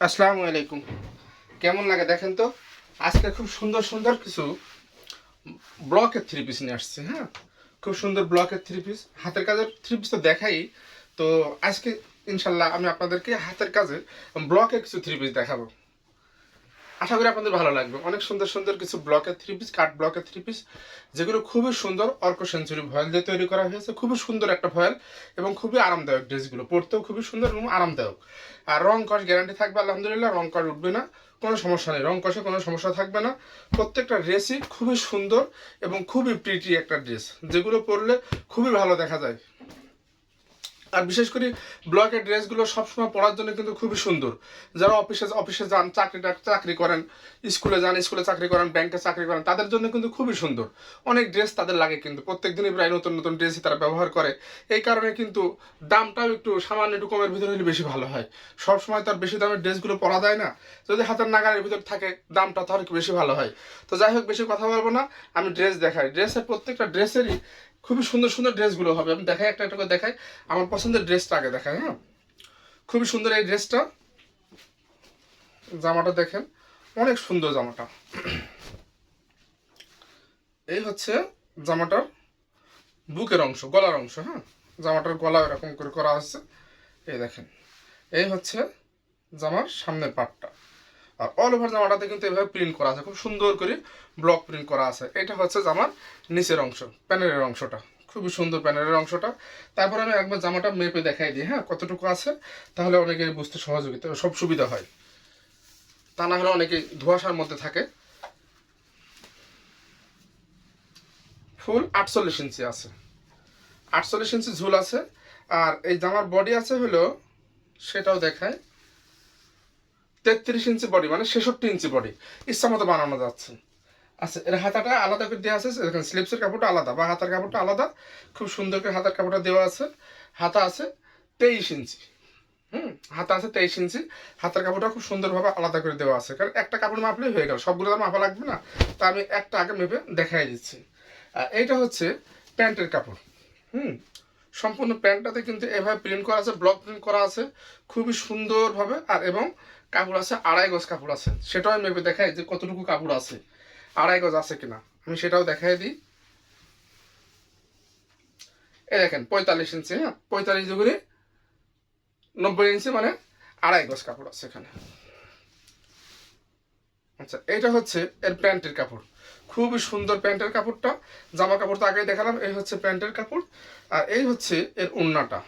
আসসালামু আলাইকুম। কেমন লাগে দেখেন তো? আজকে খুব সুন্দর সুন্দর কিছু ব্লকের থ্রি পিস নিয়ে আসছে হ্যাঁ? খুব সুন্দর ব্লকের থ্রি পিস হাতের কাজের থ্রি পিস তো দেখাই। তো আজকে ইনশাল্লাহ আমি আপনাদেরকে হাতের কাজে ব্লকের কিছু থ্রি পিস দেখাবো। আশা করি আপনাদের ভালো লাগবে। অনেক সুন্দর সুন্দর কিছু ব্লকের থ্রি পিস কাঠ ব্লকের থ্রি পিস যেগুলো খুবই সুন্দর অর্ক সেঞ্চুরি ভয়েল দিয়ে তৈরি করা হয়েছে। খুবই সুন্দর একটা ভয়েল এবং খুবই আরামদায়ক ড্রেসগুলো পরতেও খুবই সুন্দর এবং আরামদায়ক। আর রং কষ গ্যারান্টি থাকবে, আলহামদুলিল্লাহ, রং কষ উঠবে না। কোনো সমস্যা নেই। রং কষে কোনো সমস্যা থাকবে না। প্রত্যেকটা ড্রেসই খুবই সুন্দর এবং খুবই প্রিটি একটা ড্রেস যেগুলো পরলে খুবই ভালো দেখা যায়। আর বিশেষ করে ব্লকের ড্রেসগুলো সবসময় পরার জন্য কিন্তু খুবই সুন্দর। যারা অফিসে অফিসে যান, চাকরি চাকরি করেন স্কুলে যান স্কুলে চাকরি করেন ব্যাংকে চাকরি করেন, তাদের জন্য কিন্তু খুবই সুন্দর। অনেক ড্রেস তাদের লাগে কিন্তু প্রত্যেক দিনই প্রায় নতুন নতুন ড্রেসই তারা ব্যবহার করে। এই কারণে কিন্তু দামটাও একটু সামান্য একটু কমের ভিতরে হলে বেশি ভালো হয়। সবসময় তো আর বেশি দামের ড্রেসগুলো পরা যায় না। যদি হাতের নাগালের ভিতর থাকে, দামটা তাহলে একটু বেশি ভালো হয়। তো যাই হোক, বেশি কথা বলব না, আমি ড্রেস দেখাই। ড্রেসের প্রত্যেকটা ড্রেসেরই খুবই সুন্দর সুন্দর ড্রেসগুলো হবে। আমি দেখাই, একটা একটা করে দেখাই। আমার পছন্দের ড্রেসটা আগে দেখাই হ্যাঁ? খুবই সুন্দর এই ড্রেসটা। জামাটা দেখেন, অনেক সুন্দর জামাটা। এই হচ্ছে জামাটার বুকের অংশ, গলার অংশ হ্যাঁ? জামাটার গলা এরকম করে করা আছে। এই দেখেন, এই হচ্ছে জামার সামনের পাটটা। আর অল ওভার জামাটাতে কিন্তু এভাবে প্রিন্ট করা আছে। খুব সুন্দর করে ব্লক প্রিন্ট করা আছে। এটা হচ্ছে জামার নিচের অংশ, প্যানেলের অংশটা। খুবই সুন্দর প্যানেলের অংশটা। তারপর আমি একবার জামাটা মেপে দেখাই দিই হ্যাঁ? কতটুকু আছে? তাহলে অনেকে বুঝতে সহযোগিতা সব সুবিধা হয়। তা না হলে অনেকে ধোয়াশার মধ্যে থাকে। ফুল আটচল্লিশ ইঞ্চি আছে। আটচল্লিশ ইঞ্চি ঝুল আছে। আর এই জামার বডি আছে হলো, সেটাও দেখায় তেত্রিশ ইঞ্চি বডি মানে ছেষট্টি ইঞ্চি বডি ইচ্ছা মতো বানানো যাচ্ছে। আচ্ছা এর হাতাটা আলাদা করে দেওয়া আছে। দেখেন স্লিপসের কাপড়টা আলাদা বা হাতার কাপড়টা আলাদা। খুব সুন্দর করে হাতার কাপড়টা দেওয়া আছে। হাতা আছে তেইশ ইঞ্চি। হুম, হাতা আছে তেইশ ইঞ্চি। হাতার কাপড়টা খুব সুন্দরভাবে আলাদা করে দেওয়া আছে। কারণ একটা কাপড় মাপলেই হয়ে গেল। সবগুলো তো মাপা লাগবে না। তা আমি একটা আগে মেপে দেখাই দিচ্ছি। এইটা হচ্ছে প্যান্টের কাপড়। হুম, সম্পূর্ণ প্যান্টটাতে কিন্তু এভাবে প্রিন্ট করা আছে, ব্লক প্রিন্ট করা আছে। খুবই সুন্দরভাবে আর এবং কাপড় আছে, আড়াই গজ কাপড় আছে। সেটাও আমি মেপে দেখাই যে কতটুকু কাপড় আছে, আড়াই গজ আছে কিনা। আমি সেটাও দেখাই দিই। এই দেখেন, পঁয়তাল্লিশ ইঞ্চি হ্যাঁ? পঁয়তাল্লিশ করে নব্বই ইঞ্চি মানে আড়াই গজ কাপড় আছে এখানে। আচ্ছা এটা হচ্ছে এর প্যান্টের কাপড়। খুবই সুন্দর প্যান্টের কাপড়টা। জামা কাপড় তো আগেই দেখালাম, এই হচ্ছে প্যান্টের কাপড়। আর এই হচ্ছে এর উন্নাটা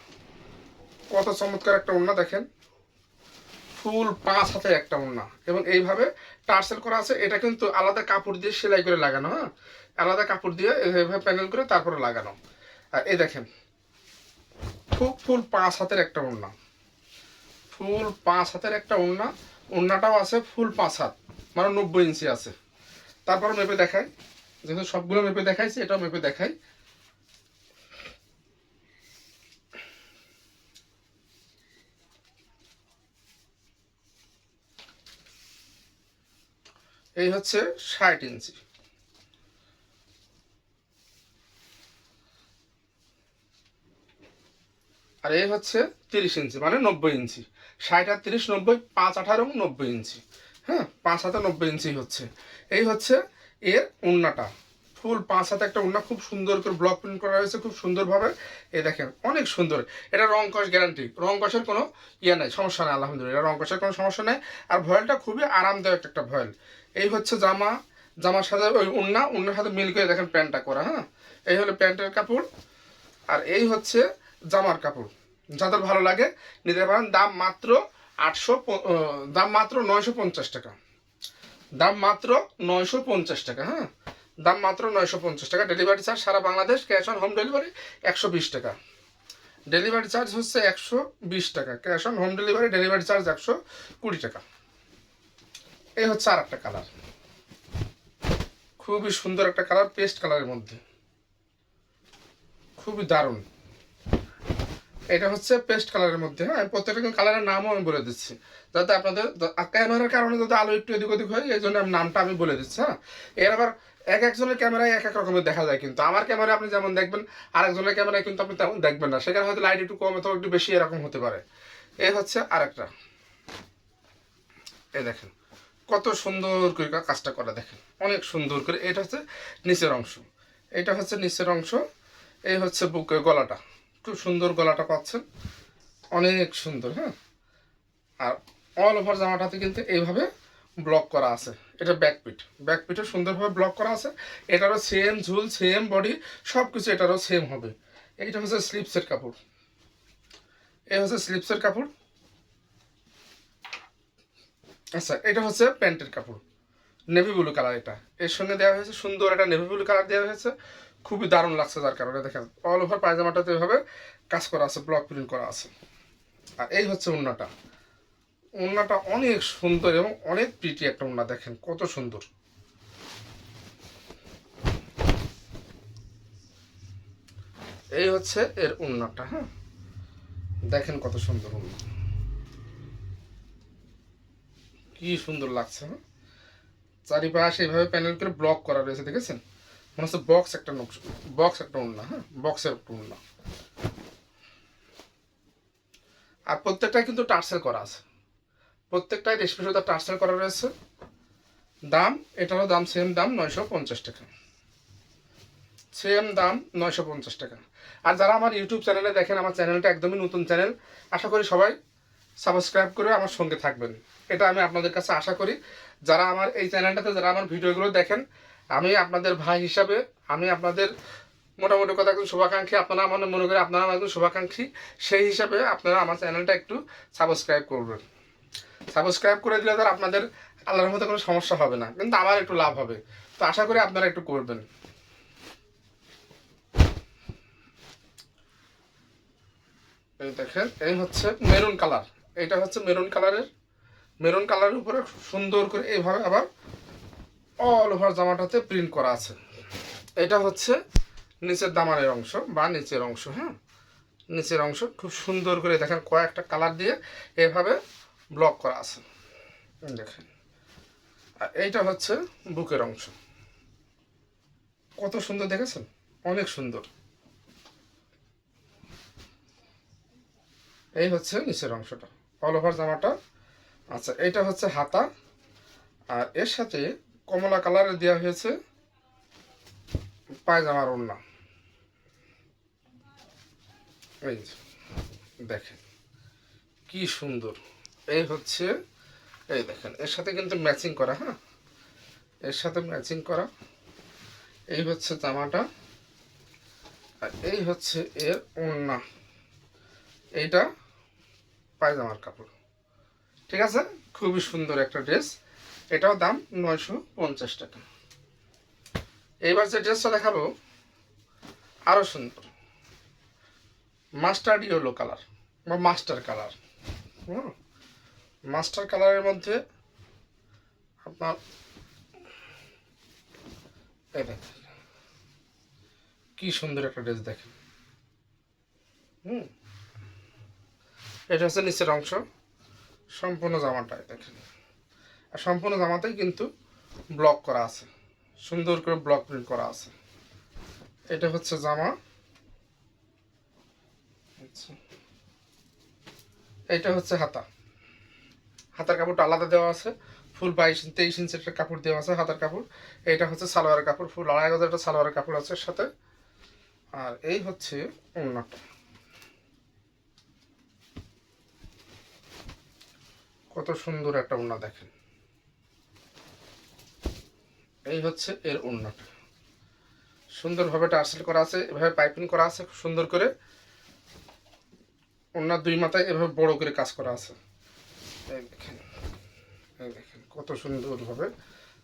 কত চমৎকার একটা উন্না দেখেন। ফুল পাঁচ হাতে একটা ওড়না। এবং এইভাবে টার্সেল করা আছে। এটা কিন্তু আলাদা কাপড় দিয়ে সেলাই করে লাগানো হ্যাঁ? আলাদা কাপড় দিয়ে এইভাবে প্যানেল করে তারপরে লাগানো। আর এই দেখেন, খুব ফুল পাঁচ হাতের একটা ওড়না। ফুল পাঁচ হাতের একটা ওড়না। ওড়নাটাও আছে ফুল পাঁচ হাত মানে নব্বই ইঞ্চি আছে। তারপর মেপে দেখাই। যেহেতু সবগুলো মেপে দেখাইছি, এটাও মেপে দেখাই। এই হচ্ছে ষাট ইঞ্চি। আর এই হচ্ছে তিরিশ ইঞ্চি মানে নব্বই ইঞ্চি। ষাট আর তিরিশ, নব্বই, পাঁচ, আঠারো নব্বই ইঞ্চি। হ্যাঁ পাঁচ হাতে নব্বই ইঞ্চি হচ্ছে। এই হচ্ছে এর উন্নাটা ফুল পাঁচ হাতে একটা উন্না খুব সুন্দর করে ব্লক প্রিন্ট করা হয়েছে, খুব সুন্দরভাবে। এ দেখেন, অনেক সুন্দর। এটা রং কষ গ্যারান্টি রং কষের কোনো ইয়ে নেই, সমস্যা নেই, আলহামদুলিল্লাহ। রং কষের কোনো সমস্যা নেই। আর ভয়েলটা খুবই আরামদায়ক একটা ভয়েল। এই হচ্ছে জামা। জামার সাথে ওই উন্না, উন্নার সাথে মিল করে দেখেন প্যান্টটা করা হ্যাঁ? এই হলো প্যান্টের কাপড়। আর এই হচ্ছে জামার কাপড়। যাদের ভালো লাগে, নিতে পারেন। দাম মাত্র আটশো দাম মাত্র নয়শো পঞ্চাশ টাকা। দাম মাত্র নয়শো পঞ্চাশ টাকা হ্যাঁ? দাম মাত্র নয়শো পঞ্চাশ টাকা। Delivery charge Sara Bangladesh cash on home delivery একশো বিশ টাকা। ডেলিভারি চার্জ হচ্ছে একশো বিশ টাকা। Cash on home delivery delivery charge একশো কুড়ি টাকা। এই হচ্ছে আর একটা কালার খুবই সুন্দর একটা কালার পেস্ট কালারের মধ্যে। খুবই দারুণ। এটা হচ্ছে পেস্ট কালারের মধ্যে। হ্যাঁ প্রত্যেকটা কালারের নামও আমি বলে দিচ্ছি। যাতে আপনাদের ক্যামেরার কারণে যাতে আলো একটু এদিক ওদিক হয়, এই জন্য নামটা আমি বলে দিচ্ছি হ্যাঁ। এর আবার এক একজনের ক্যামেরায় এক এক রকমের দেখা যায় কিন্তু। আমার ক্যামেরায় আপনি যেমন দেখবেন, আরেকজনের ক্যামেরায় কিন্তু আপনি তেমন দেখবেন না। সেখানে হয়তো লাইট একটু কম অথবা একটু বেশি এরকম হতে পারে। এই হচ্ছে আরেকটা। এই দেখেন, কত সুন্দর করে কাজটা করা দেখেন। অনেক সুন্দর করে। এটা হচ্ছে নিচের অংশ। এটা হচ্ছে নিচের অংশ। এই হচ্ছে বুকের গলাটা। খুব সুন্দর গলাটা পাচ্ছেন। অনেক সুন্দর হ্যাঁ? আর অল ওভার জামাটাতে কিন্তু এইভাবে ব্লক করা আছে। এটা ব্যাক পিট ব্যাক পিটে সুন্দরভাবে ব্লক করা আছে। এটারও সেম ঝুল সেম বডি সব কিছু এটারও সেম হবে। এইটা হচ্ছে স্লিপসের কাপড়। এই হচ্ছে স্লিপসের কাপড়। আচ্ছা এটা হচ্ছে প্যান্টের কাপড়। নেভি ব্লু কালার এটা। এর সঙ্গে দেওয়া হয়েছে সুন্দর একটা নেভি ব্লু কালার দেওয়া হয়েছে। খুবই দারুণ লাগছে যার কারণে দেখেন অল ওভার পায়জামাটাতে এভাবে কাজ করা আছে ব্লক প্রিন্ট করা আছে। আর এই হচ্ছে উন্নাটা উন্নাটা অনেক সুন্দর এবং অনেক প্রিটি একটা উন্না দেখেন কত সুন্দর। এই হচ্ছে এর উন্নাটা হ্যাঁ? দেখেন কত সুন্দর উন্না কি সুন্দর লাগছে হ্যাঁ? চারিপাশে এইভাবে প্যানেল করে ব্লক করা রয়েছে, দেখেছেন? মনে হচ্ছে বক্স একটা নকশা বক্স একটা উন্না হ্যাঁ? বক্সের একটা উন্না আর প্রত্যেকটাই কিন্তু টার্সেল করা আছে। প্রত্যেকটাই রেশমি সুতা টার্সেল করা রয়েছে। দাম এটারও দাম সেম দাম নয়শো পঞ্চাশ টাকা। সেম দাম নয়শো পঞ্চাশ টাকা। আর যারা আমার ইউটিউব চ্যানেলে দেখেন, আমার চ্যানেলটা একদমই নতুন চ্যানেল আশা করি সবাই সাবস্ক্রাইব করে আমার সঙ্গে থাকবেন। এটা আমি আপনাদের কাছে আশা করি। যারা আমার এই চ্যানেলটাতে যারা আমার ভিডিওগুলো দেখেন, আমি আপনাদের ভাই হিসাবে, আমি আপনাদের মোটামুটি কথা একজন শুভাকাঙ্ক্ষী। আপনারা আমার মনে করি আপনারা আমার একজন শুভাকাঙ্ক্ষী। সেই হিসাবে আপনারা আমার চ্যানেলটা একটু সাবস্ক্রাইব করবেন। সাবস্ক্রাইব করে দিলে ধর আপনাদের আল্লাহর মতো কোনো সমস্যা হবে না। কিন্তু আমার একটু লাভ হবে। তো আশা করি আপনারা একটু করবেন। এই দেখেন, এই হচ্ছে মেরুন কালার। এটা হচ্ছে মেরুন কালারের। মেরুন কালারের উপরে সুন্দর করে এইভাবে আবার অল ওভার জামাটাতে প্রিন্ট করা আছে। এটা হচ্ছে নিচের দামানের অংশ বা নিচের অংশ হ্যাঁ? নিচের অংশ খুব সুন্দর করে দেখেন কয়েকটা কালার দিয়ে এভাবে ব্লক করা আছে। দেখেন। আর এইটা হচ্ছে বুকের অংশ। কত সুন্দর দেখেছেন? অনেক সুন্দর। এই হচ্ছে নিচের অংশটা। অল ওভার জামাটা। আচ্ছা এটা হচ্ছে হাতা। আর এর সাথে কমলা কালারে দেওয়া হয়েছে পায়জামার ওড়না। এই দেখেন। কি সুন্দর। এই হচ্ছে, এই দেখেন, এর সাথে কিন্তু ম্যাচিং করা হ্যাঁ? এর সাথে ম্যাচিং করা। এই হচ্ছে জামাটা, আর এই হচ্ছে এর ওড়না। এইটা পায়জামার কাপড়। ঠিক আছে? খুবই সুন্দর একটা ড্রেস এটাও দাম নয়শো পঞ্চাশ টাকা। এইবার যে ড্রেসটা দেখাবো আরও সুন্দর। মাস্টার্ড ইয়েলো কালার বা মাস্টার কালার হুম? মাস্টার কালারের মধ্যে আপনার কি সুন্দর একটা ড্রেস দেখেন। হুম, এটা হচ্ছে নিচের অংশ, সম্পূর্ণ জামাটাই দেখেন। আর সম্পূর্ণ জামাতেই কিন্তু ব্লক করা আছে, সুন্দর করে ব্লক প্রিন্ট করা আছে। এটা হচ্ছে জামা। আচ্ছা। এইটা হচ্ছে হাতা। হাতার কাপড়টা আলাদা দেওয়া আছে, ফুল বাইশ তেইশ ইঞ্চের একটা কাপড় দেওয়া আছে হাতার কাপড়। এইটা হচ্ছে সালোয়ারের কাপড়, ফুল আড়াই হাজার একটা সালোয়ারের কাপড় আছে সাথে। আর এই হচ্ছে ওড়নাটা কত সুন্দর একটা ওড়না দেখেন। এই হচ্ছে এর ওড়নাটা। সুন্দরভাবে টার্সেল করা আছে, এভাবে পাইপিং করা আছে, খুব সুন্দর করে। ওড়নার দুই মাথায় এভাবে বড় করে কাজ করা আছে। এই দেখেন এই দেখেন কত সুন্দরভাবে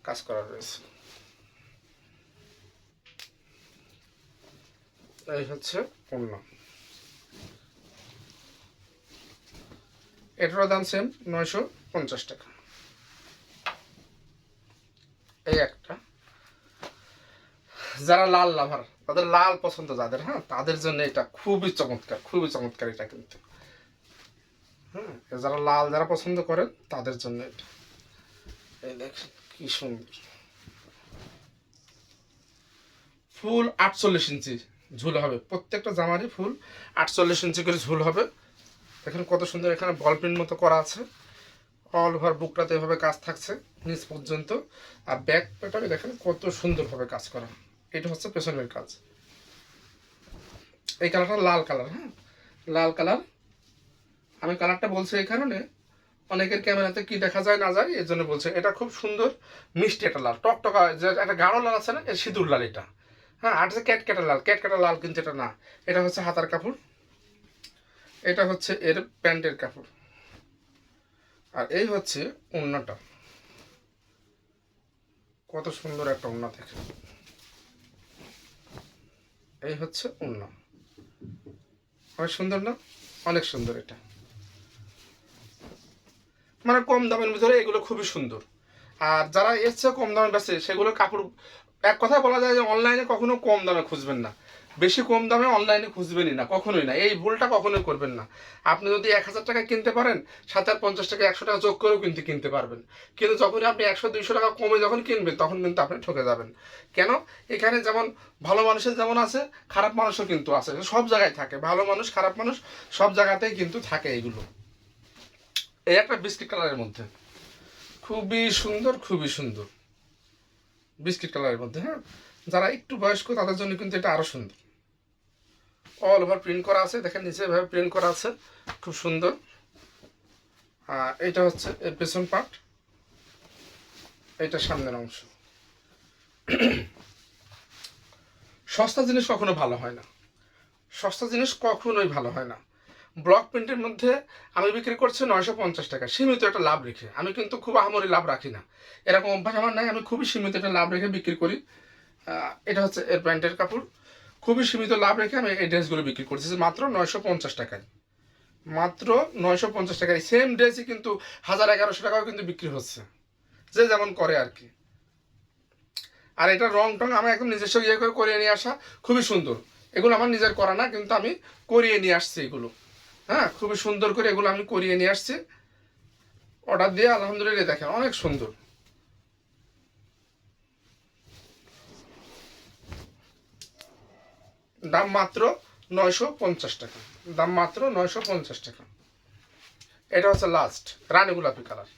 কাজ করা রয়েছে। এই হচ্ছে ওড়না এটারও দাম সেম নয়শো পঞ্চাশ টাকা। এই একটা। যারা লাল লাভার, তাদের লাল পছন্দ যাদের হ্যাঁ তাদের জন্য এটা খুবই চমৎকার খুবই চমৎকার এটা কিন্তু। হ্যাঁ যারা লাল যারা পছন্দ করেন তাদের জন্য এই দেখেন কি সুন্দর। ফুল আটচল্লিশ ইঞ্চি ঝুল হবে। প্রত্যেকটা জামারই ফুল আটচল্লিশ ইঞ্চি করে ঝুল হবে। দেখেন কত সুন্দর এখানে বল প্রিন্ট মতো করা আছে। অল ওভার বুকটাতে এভাবে কাজ থাকছে নিচ পর্যন্ত। আর ব্যাক প্যাটারে দেখেন কত সুন্দরভাবে কাজ করা। এটা হচ্ছে পেছনের কাজ। এই কালারটা লাল কালার হ্যাঁ? লাল কালার আমি কালারটা বলছি এই কারণে। অনেকের ক্যামেরাতে কি দেখা যায় না যায়, এর জন্য বলছে, এটা খুব সুন্দর, মিষ্টি একটা লাল। টকটকা যে একটা গাঢ় লাল আছে না, এর সিঁদুর লাল এটা। হ্যাঁ আর হচ্ছে ক্যাটকেটা লাল ক্যাটকেটা লাল কিন্তু এটা না। এটা হচ্ছে হাতার কাপড়। এটা হচ্ছে এর প্যান্টের কাপড়। আর এই হচ্ছে ওড়নাটা। কত সুন্দর একটা ওড়না দেখে এই হচ্ছে ওড়না। অনেক সুন্দর না? অনেক সুন্দর এটা। মানে কম দামের ভিতরে এগুলো খুবই সুন্দর। আর যারা চেয়ে কম দামে বেছে সেগুলো কাপড় এক কথা বলা যায় যে অনলাইনে কখনো কম দামে খুঁজবেন না। বেশি কম দামে অনলাইনে খুঁজবেনই না, কখনোই না। এই ভুলটা কখনোই করবেন না। আপনি যদি এক হাজার টাকা কিনতে পারেন, সাত হাজার পঞ্চাশ টাকা একশো টাকা যোগ করেও কিন্তু কিনতে পারবেন। কিন্তু যখনই আপনি একশো, দুইশো টাকা কমে যখন কিনবেন, তখন কিন্তু আপনি ঠকে যাবেন। কেন? এখানে যেমন ভালো মানুষের যেমন আছে, খারাপ মানুষও কিন্তু আছে। সব জায়গায় থাকে। ভালো মানুষ, খারাপ মানুষ সব জায়গাতেই কিন্তু থাকে এগুলো। এই একটা বিস্কিট কালারের মধ্যে। খুবই সুন্দর খুবই সুন্দর। বিস্কিট কালারের মধ্যে হ্যাঁ? যারা একটু বয়স্ক, তাদের জন্য কিন্তু এটা আরও সুন্দর। অল ওভার প্রিন্ট করা আছে। দেখেন নিচে এভাবে প্রিন্ট করা আছে। খুব সুন্দর। আর এটা হচ্ছে এর পেছন পার্ট এটা সামনের অংশ। সস্তা জিনিস কখনো ভালো হয় না। সস্তা জিনিস কখনোই ভালো হয় না। ব্লক প্রিন্টের মধ্যে আমি বিক্রি করছি নয়শো পঞ্চাশ টাকা। সীমিত একটা লাভ রেখে। আমি কিন্তু খুব আহামরি লাভ রাখি না। এরকম অভ্যাস আমার নাই। আমি খুবই সীমিত একটা লাভ রেখে বিক্রি করি। এটা হচ্ছে এর প্যান্টের কাপড়। খুবই সীমিত লাভ রেখে আমি এই ড্রেসগুলো বিক্রি করছি। মাত্র নয়শো পঞ্চাশ টাকায়। মাত্র নয়শো পঞ্চাশ টাকায়। সেম ড্রেসই কিন্তু হাজার এগারোশো টাকাও কিন্তু বিক্রি হচ্ছে। যে যেমন করে আর কি। আর এটা রং টং আমি একদম নিজস্ব ইয়ে করে করিয়ে নিয়ে আসা। খুবই সুন্দর। এগুলো আমার নিজের করা না, কিন্তু আমি করিয়ে নিয়ে আসছি এগুলো। হ্যাঁ খুবই সুন্দর করে এগুলো আমি করিয়ে নিয়ে আসছি। অর্ডার দিয়ে আলহামদুলিল্লাহ দেখেন, অনেক সুন্দর। দাম মাত্র নয়শো পঞ্চাশ টাকা। দাম মাত্র নয়শো পঞ্চাশ টাকা। এটা হচ্ছে লাস্ট রানী গোলাপি কালার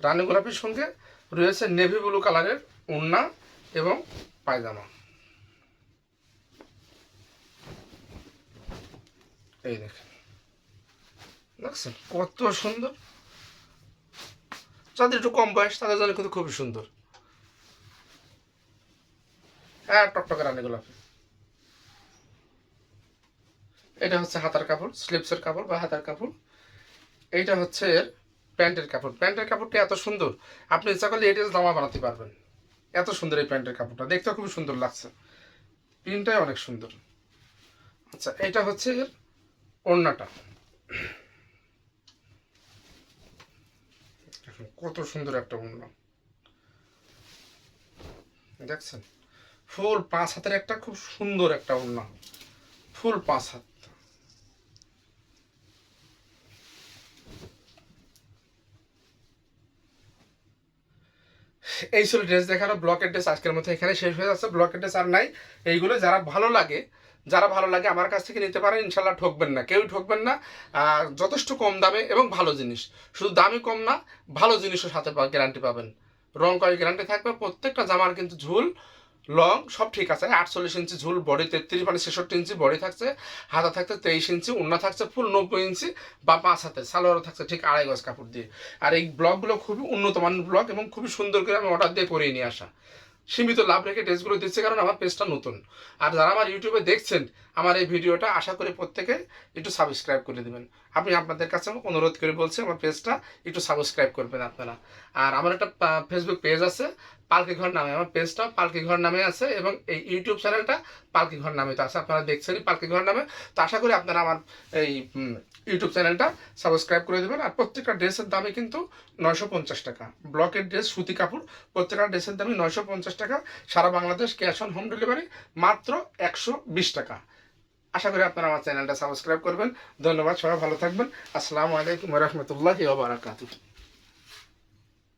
রানী গোলাপির সঙ্গে রয়েছে নেভি ব্লু কালারের ওড়না এবং পায়জামা। এই দেখেন। দেখছেন? কত সুন্দর। যাদের একটু কম বয়স, তাদের জন্য কিন্তু খুবই সুন্দর। হ্যাঁ টকটকে রানী গোলাপি। এটা হচ্ছে হাতার কাপড় স্লিপসের কাপড় বা হাতার কাপড়। এইটা হচ্ছে প্যান্টের কাপড়। প্যান্টের কাপড়টা এত সুন্দর, আপনি ইচ্ছা করলে এটার জামা বানাতে পারবেন। এত সুন্দর এই প্যান্টের কাপড়টা, দেখতে খুবই সুন্দর লাগছে। প্রিন্টটাই অনেক সুন্দর। আচ্ছা এটা হচ্ছে এর ওড়নাটা। দেখুন, কত সুন্দর একটা ওড়না দেখছেন? ফুল পাঁচ হাতের একটা খুব সুন্দর একটা ওড়না ফুল পাঁচ হাত। এই ছিল ড্রেস দেখানো ব্লকের ড্রেস আজকের মতো এখানে শেষ হয়ে যাচ্ছে। ব্লকের ড্রেস আর নাই। এইগুলো যারা ভালো লাগে যারা ভালো লাগে আমার কাছ থেকে নিতে পারেন, ইনশাল্লাহ ঠকবেন না। কেউ ঠকবেন না। যথেষ্ট কম দামে এবং ভালো জিনিস। শুধু দামই কম না, ভালো জিনিসও সাথে গ্যারান্টি পাবেন। রং কয়েক গ্যারান্টি থাকবে, প্রত্যেকটা জামার কিন্তু ঝুল, লং সব ঠিক আছে। আটচল্লিশ ইঞ্চি ঝুল, বডি তেত্রিশ মানে ছেষট্টি ইঞ্চি বডি থাকছে, হাতা থাকছে তেইশ ইঞ্চি, উন্না থাকছে ফুল নব্বই ইঞ্চি বা পাঁচ হাতে সালোয়ারও থাকছে ঠিক আড়াই গজ কাপড় দিয়ে। আর এই ব্লগগুলো খুবই উন্নত মানের ব্লগ এবং খুবই সুন্দর করে আমি অর্ডার দিয়ে করিয়ে নিয়ে আসা। সীমিত লাভ রেখে ড্রেসগুলো দিচ্ছে কারণ আমার পেজটা নতুন। আর যারা আমার ইউটিউবে দেখছেন, আমার এই ভিডিওটা আশা করি প্রত্যেকে একটু সাবস্ক্রাইব করে দেবেন। আপনি আপনাদের কাছে অনুরোধ করে বলছি, আমার পেজটা একটু সাবস্ক্রাইব করবেন আপনারা। আর আমার একটা ফেসবুক পেজ আছে পালকি ঘর নামে, আমার পেজটা পালকি ঘর নামে আছে এবং এই ইউটিউব চ্যানেলটা পালকি ঘর নামে। তো আছে আপনারা দেখছেনই পালকি ঘর নামে। তো আশা করি আপনারা আমার এই ইউটিউব চ্যানেলটা সাবস্ক্রাইব করে দেবেন। আর প্রত্যেকটা ড্রেসের দামে কিন্তু নয়শো পঞ্চাশ টাকা। ব্লকের ড্রেস সুতি কাপড়, প্রত্যেকটা ড্রেসের দামে নয়শো পঞ্চাশ টাকা। সারা Bangladesh cash on home delivery মাত্র একশো বিশ টাকা। আশা করি আপনারা আমার চ্যানেলটা সাবস্ক্রাইব করবেন। ধন্যবাদ, সবাই ভালো থাকবেন। আসসালামু আলাইকুম রহমতুল্লাহ বারাকাতুহ।